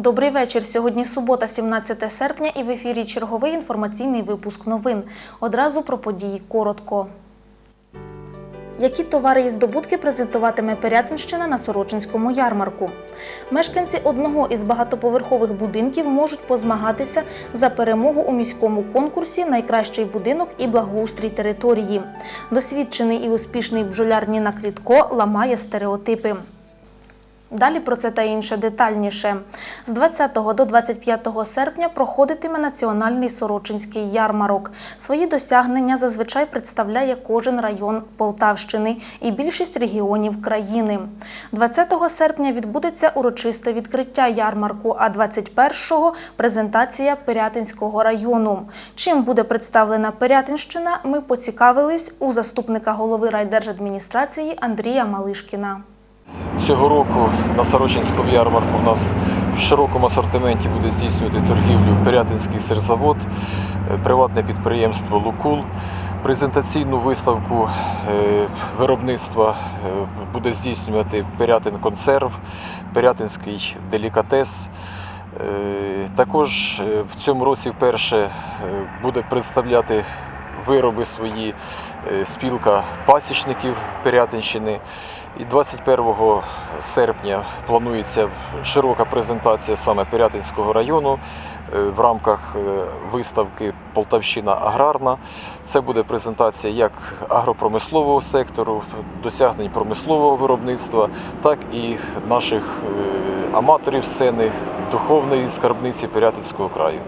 Добрий вечір. Сьогодні субота, 17 серпня, і в ефірі черговий інформаційний випуск новин. Одразу про події коротко. Які товари і здобутки презентуватиме Пирятинщина на Сорочинському ярмарку? Мешканці одного із багатоповерхових будинків можуть позмагатися за перемогу у міському конкурсі Найкращий будинок і благоустрій території. Досвідчений і успішний бджоляр Ніна Клітко ламає стереотипи. Далі про це та інше детальніше. З 20 до 25 серпня проходитиме національний Сорочинський ярмарок. Свої досягнення зазвичай представляє кожен район Полтавщини і більшість регіонів країни. 20 серпня відбудеться урочисте відкриття ярмарку, а 21-го – презентація Пирятинського району. Чим буде представлена Пирятинщина, ми поцікавились у заступника голови райдержадміністрації Андрія Малишкіна. Цього року на Сорочинському ярмарку у нас в широкому асортименті буде здійснювати торгівлю Пирятинський сирзавод, е, приватне підприємство Лукул. Презентаційну виставку е, виробництва е, буде здійснювати Пирятин консерв, Пирятинський делікатес. Також в цьому році вперше буде представляти вироби свої спілка пасічників Пирятинщини. І 21 серпня планується широка презентація саме Пирятинського району е, в рамках е, виставки Полтавщина аграрна. Це буде презентація як агропромислового сектору, досягнень промислового виробництва, так і наших е, аматорів сцени, духовної скарбниці Пирятинського краю.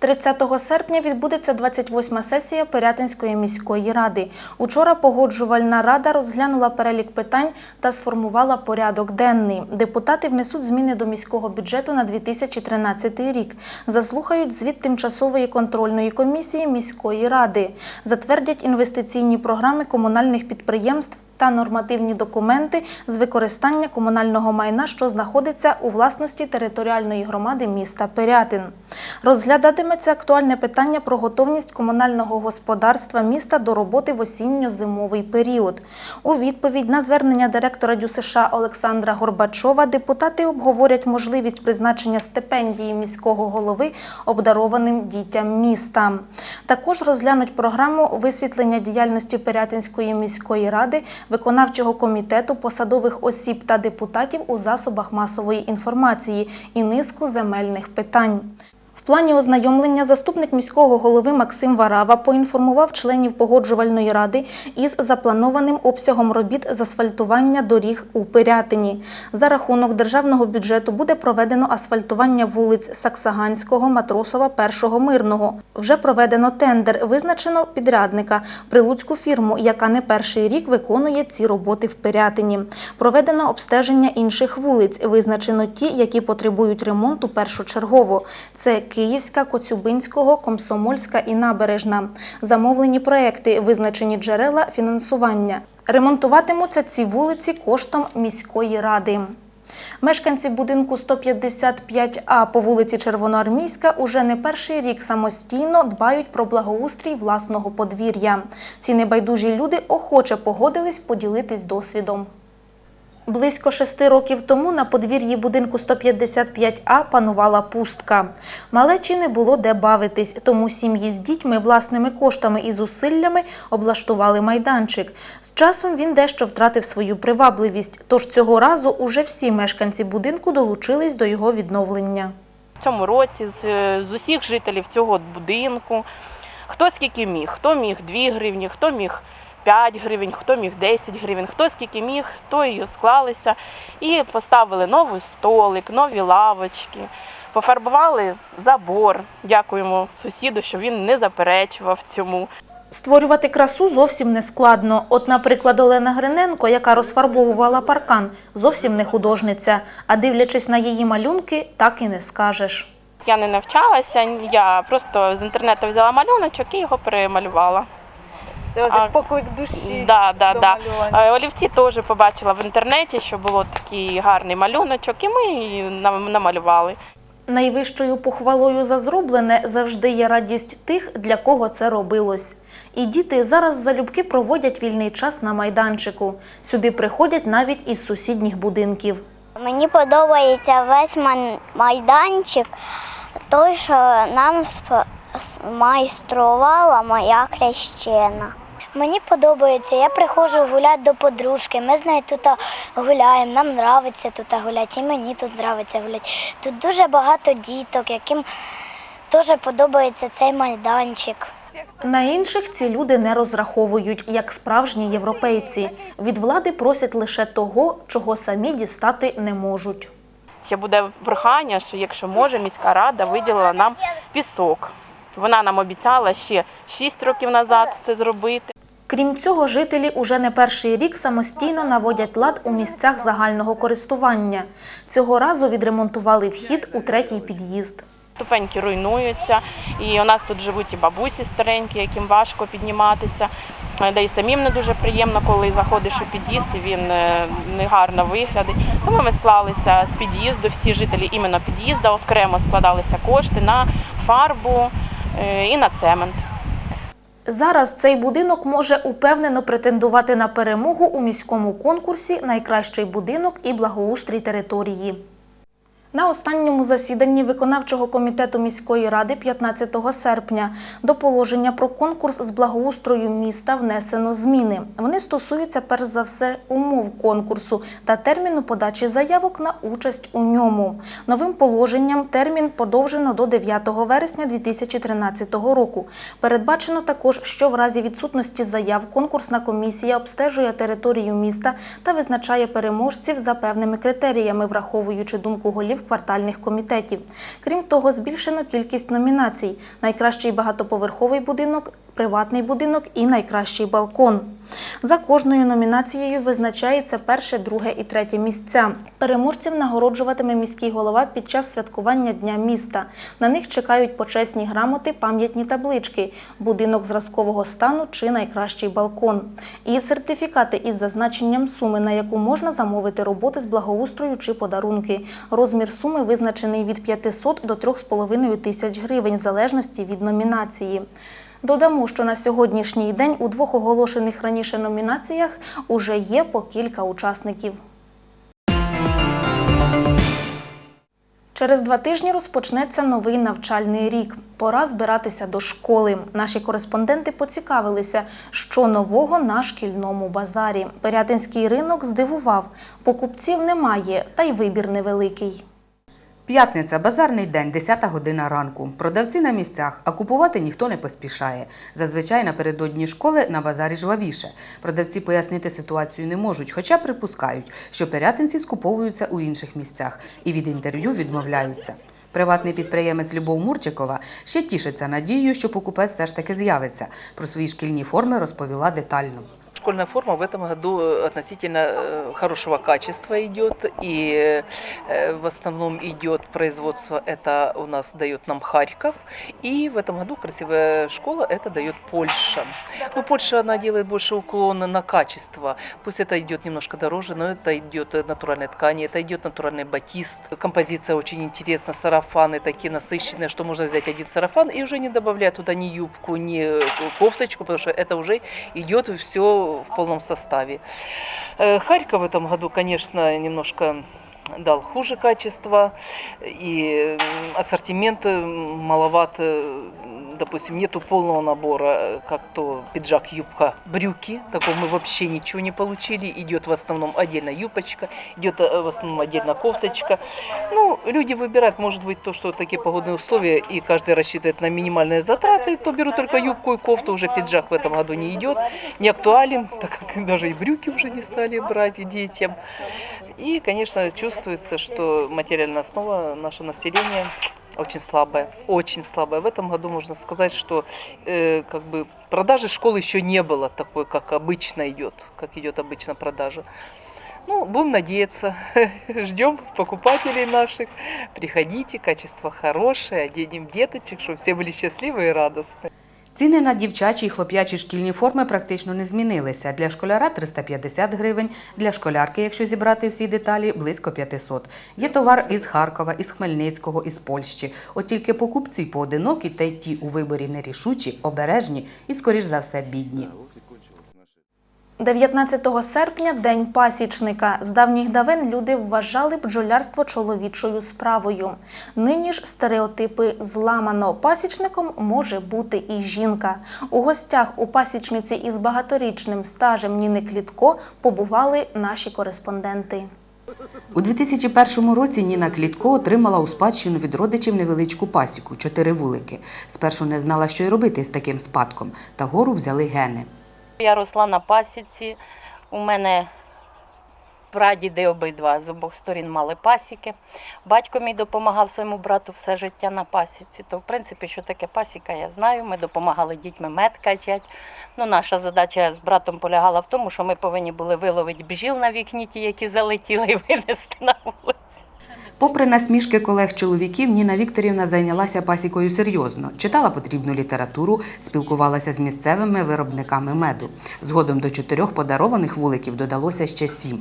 30 серпня відбудеться 28-ма сесія Пирятинської міської ради. Учора погоджувальна рада розглянула перелік питань та сформувала порядок денний. Депутати внесуть зміни до міського бюджету на 2013 рік. Заслухають звіт тимчасової контрольної комісії міської ради. Затвердять інвестиційні програми комунальних підприємств та нормативні документи з використання комунального майна, що знаходиться у власності територіальної громади міста Пирятин. Розглядатиметься актуальне питання про готовність комунального господарства міста до роботи в осінньо-зимовий період. У відповідь на звернення директора ДЮСШ Олександра Горбачова депутати обговорять можливість призначення стипендії міського голови обдарованим дітям міста. Також розглянуть програму висвітлення діяльності Пирятинської міської ради, виконавчого комітету, посадових осіб та депутатів у засобах масової інформації і низку земельних питань. Плані ознайомлення заступник міського голови Максим Варава поінформував членів погоджувальної ради із запланованим обсягом робіт з асфальтування доріг у Пирятині. За рахунок державного бюджету буде проведено асфальтування вулиць Саксаганського, Матросова, Першого Мирного. Вже проведено тендер, визначено підрядника, прилуцьку фірму, яка не перший рік виконує ці роботи в Пирятині. Проведено обстеження інших вулиць, визначено ті, які потребують ремонту першочергово. Це Київська, Коцюбинського, Комсомольська і Набережна. Замовлені проекти, визначені джерела фінансування. Ремонтуватимуться ці вулиці коштом міської ради. Мешканці будинку 155А по вулиці Червоноармійська уже не перший рік самостійно дбають про благоустрій власного подвір'я. Ці небайдужі люди охоче погодились поділитись досвідом. Близько шести років тому на подвір'ї будинку 155А панувала пустка. Малечі не було де бавитись, тому сім'ї з дітьми власними коштами і зусиллями облаштували майданчик. З часом він дещо втратив свою привабливість, тож цього разу уже всі мешканці будинку долучились до його відновлення. в цьому році з, з усіх жителів цього будинку. Хто скільки міг, хто міг 2 гривні, хто міг 5 гривень, хто міг 10 гривень, хто скільки міг, то і склалися. І поставили новий столик, нові лавочки, пофарбували забор. Дякуємо сусіду, що він не заперечував цьому. Створювати красу зовсім не складно. От, наприклад, Олена Гриненко, яка розфарбовувала паркан, зовсім не художниця. А дивлячись на її малюнки, так і не скажеш. Я не навчалася, я просто з інтернету взяла малюночок і його перемалювала. Це ось А, як поклик душі. Да, да, до да. малювання. Е, Олівці теж побачила в інтернеті, що було такий гарний малюночок, і ми її намалювали. Найвищою похвалою за зроблене завжди є радість тих, для кого це робилось. І діти зараз залюбки проводять вільний час на майданчику. Сюди приходять навіть із сусідніх будинків. Мені подобається весь майданчик, той, що нам майструвала моя хрещена. Мені подобається, я приходжу гуляти до подружки. Ми з нею тут гуляємо, нам подобається тут гуляти, і мені тут подобається гуляти. Тут дуже багато діток, яким теж подобається цей майданчик. На інших ці люди не розраховують, як справжні європейці. Від влади просять лише того, чого самі дістати не можуть. Ще буде прохання, що якщо може, міська рада виділила нам пісок. Вона нам обіцяла ще 6 років назад це зробити. Крім цього, жителі уже не перший рік самостійно наводять лад у місцях загального користування. Цього разу відремонтували вхід у третій під'їзд. Ступеньки руйнуються, і у нас тут живуть і бабусі старенькі, яким важко підніматися. Е, Да і самим не дуже приємно, коли заходиш у під'їзд, він е, негарно виглядить. Тому ми склалися з під'їзду, всі жителі іменно під'їзду окремо складалися кошти на фарбу е, і на цемент. Зараз цей будинок може упевнено претендувати на перемогу у міському конкурсі Найкращий будинок і благоустрій території. На останньому засіданні виконавчого комітету міської ради 15 серпня до положення про конкурс з благоустрою міста внесено зміни. Вони стосуються перш за все умов конкурсу та терміну подачі заявок на участь у ньому. Новим положенням термін подовжено до 9 вересня 2013 року. Передбачено також, що в разі відсутності заяв конкурсна комісія обстежує територію міста та визначає переможців за певними критеріями, враховуючи думку голів квартальних комітетів. Крім того, збільшено кількість номінацій: найкращий багатоповерховий будинок, приватний будинок і найкращий балкон. За кожною номінацією визначається перше, друге і третє місця. Переможців нагороджуватиме міський голова під час святкування Дня міста. На них чекають почесні грамоти, пам'ятні таблички, будинок зразкового стану чи найкращий балкон. І сертифікати із зазначенням суми, на яку можна замовити роботи з благоустрою чи подарунки. Розмір суми визначений від 500 до 3,5 тисяч гривень в залежності від номінації. Додамо, що на сьогоднішній день у двох оголошених раніше номінаціях уже є по кілька учасників. Через два тижні розпочнеться новий навчальний рік. Пора збиратися до школи. Наші кореспонденти поцікавилися, що нового на шкільному базарі. Пирятинський ринок здивував. Покупців немає, та й вибір невеликий. П'ятниця, базарний день, 10 година ранку. Продавці на місцях, а купувати ніхто не поспішає. Зазвичай напередодні школи на базарі жвавіше. Продавці пояснити ситуацію не можуть, хоча припускають, що пирятинці скуповуються у інших місцях і від інтерв'ю відмовляються. Приватний підприємець Любов Мурчикова ще тішиться надією, що покупець все ж таки з'явиться. Про свої шкільні форми розповіла детально. Школьная форма в этом году относительно э, хорошего качества идет, и э, в основном идет производство, это у нас дает нам Харьков, и в этом году красивая школа, это дает Польша. Но Польша, она делает больше уклон на качество, пусть это идет немножко дороже, но это идет натуральная ткань, это идет натуральный батист. Композиция очень интересна, сарафаны такие насыщенные, что можно взять один сарафан и уже не добавлять туда ни юбку, ни кофточку, потому что это уже идет все в полном составе. Э, Харьков в этом году, конечно, немножко дал хуже качество, и м, ассортимент э, маловато, м, допустим, нету полного набора, э, как то пиджак, юбка, брюки, такого мы вообще ничего не получили, идет в основном отдельно юбочка, идет э, в основном отдельно кофточка. Ну, люди выбирают, может быть, то, что такие погодные условия, и каждый рассчитывает на минимальные затраты, то берут только юбку и кофту, уже пиджак в этом году не идет, не актуален, так как даже и брюки уже не стали брать и детям. И, конечно, чувствуется, что материальная основа нашего населения очень слабая, очень слабая. В этом году можно сказать, что э, как бы продажи школ еще не было такой, как обычно идет, как идет обычно продажа. Ну, будем надеяться. Ждем покупателей наших. Приходите, качество хорошее, оденем деточек, чтобы все были счастливы и радостны. Ціни на дівчачі й хлоп'ячі шкільні форми практично не змінилися. Для школяра 350 гривень, для школярки, якщо зібрати всі деталі, близько 500. Є товар із Харкова, із Хмельницького, із Польщі. От тільки покупці поодинокі та й ті у виборі нерішучі, обережні і, скоріш за все, бідні. 19 серпня День пасічника. З давніх давен люди вважали бджолярство чоловічою справою. Нині ж стереотипи зламано. Пасічником може бути і жінка. У гостях у пасічниці із багаторічним стажем Ніни Клітко побували наші кореспонденти. У 2001 році Ніна Клітко отримала у спадщину від родичів невеличку пасіку чотири вулики. Спершу не знала, що й робити з таким спадком, та гору взяли гени. Я росла на пасіці. У мене прадіди обидва з обох сторін мали пасіки. Батько мій допомагав своєму брату все життя на пасіці. То, в принципі, що таке пасіка, я знаю. Ми допомагали дітьми мед качати. Ну, наша задача з братом полягала в тому, що ми повинні були виловити бджіл на вікні, ті, які залетіли, і винести на вулицю. Попри насмішки колег-чоловіків, Ніна Вікторівна зайнялася пасікою серйозно, читала потрібну літературу, спілкувалася з місцевими виробниками меду. Згодом до чотирьох подарованих вуликів додалося ще сім.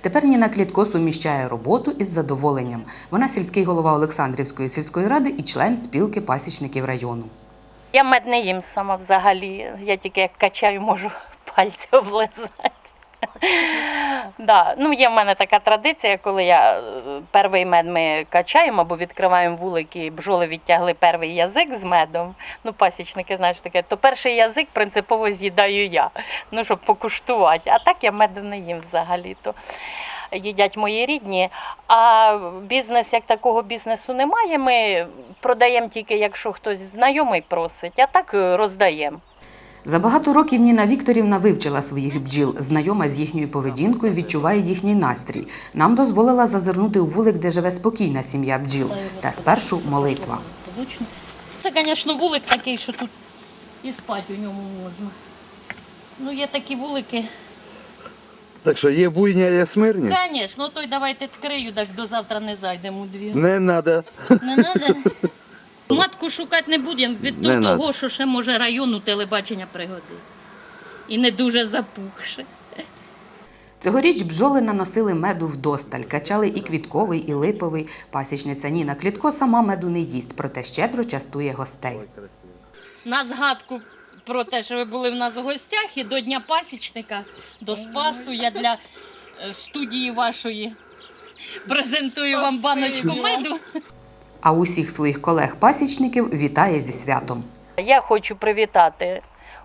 Тепер Ніна Клітко суміщає роботу із задоволенням. Вона сільський голова Олександрівської сільської ради і член спілки пасічників району. Я мед не їм сама взагалі. Я тільки як качаю, можу пальці облизати. Да. Ну, є в мене така традиція, коли я е, перший мед ми качаємо або відкриваємо вулики, бджоли відтягли перший язик з медом. Ну, пасічники що таке, то перший язик принципово з'їдаю я, ну, щоб покуштувати. А так я меду не їм взагалі-то. Їдять мої рідні. А бізнес як такого бізнесу немає. Ми продаємо тільки, якщо хтось знайомий просить, а так е, роздаємо. За багато років Ніна Вікторівна вивчила своїх бджіл, знайома з їхньою поведінкою, відчуває їхній настрій. Нам дозволила зазирнути у вулик, де живе спокійна сім'я бджіл. Та спершу молитва. Це, звісно, вулик такий, що тут і спати у ньому можна. Ну, є такі вулики. Так що є буйня, є смирні? Звісно, той давайте відкрию, так до завтра не зайдемо у двір. Не треба. Не треба? Матку шукати не будемо від Не надо. того, що ще може району телебачення пригодити. І не дуже запухше. Цьогоріч бджоли наносили меду вдосталь, качали і квітковий, і липовий. Пасічниця Ніна Клітко сама меду не їсть, проте щедро частує гостей. На згадку про те, що ви були в нас в гостях, і до Дня пасічника, до Спасу я для е, студії вашої презентую вам баночку меду. А усіх своїх колег-пасічників вітає зі святом. Я хочу привітати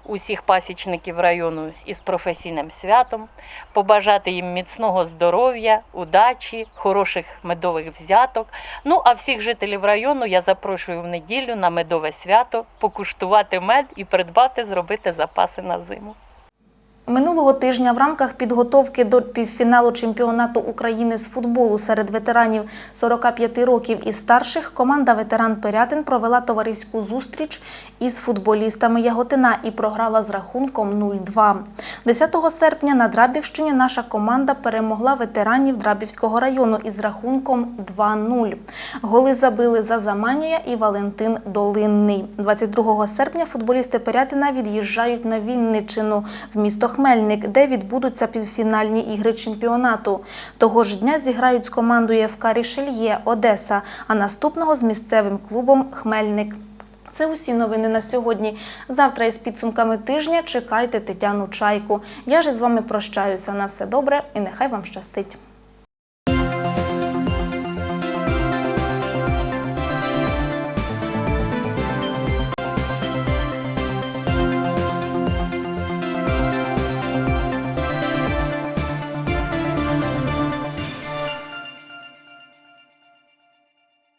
усіх пасічників району із професійним святом, побажати їм міцного здоров'я, удачі, хороших медових взяток. Ну а всіх жителів району я запрошую в неділю на медове свято покуштувати мед і придбати, зробити запаси на зиму. Минулого тижня в рамках підготовки до півфіналу чемпіонату України з футболу серед ветеранів 45 років і старших команда ветеран Пирятин провела товариську зустріч із футболістами Яготина і програла з рахунком 0-2. 10 серпня на Драбівщині наша команда перемогла ветеранів Драбівського району із рахунком 2-0. Голи забили Зазаманія і Валентин Долинний. 22 серпня футболісти Пирятина від'їжджають на Вінниччину в місто Хмельник, де відбудуться півфінальні ігри чемпіонату. Того ж дня зіграють з командою ФК Рішельє Одеса, а наступного з місцевим клубом Хмельник. Це усі новини на сьогодні. Завтра із підсумками тижня чекайте Тетяну Чайку. Я ж з вами прощаюся. На все добре і нехай вам щастить.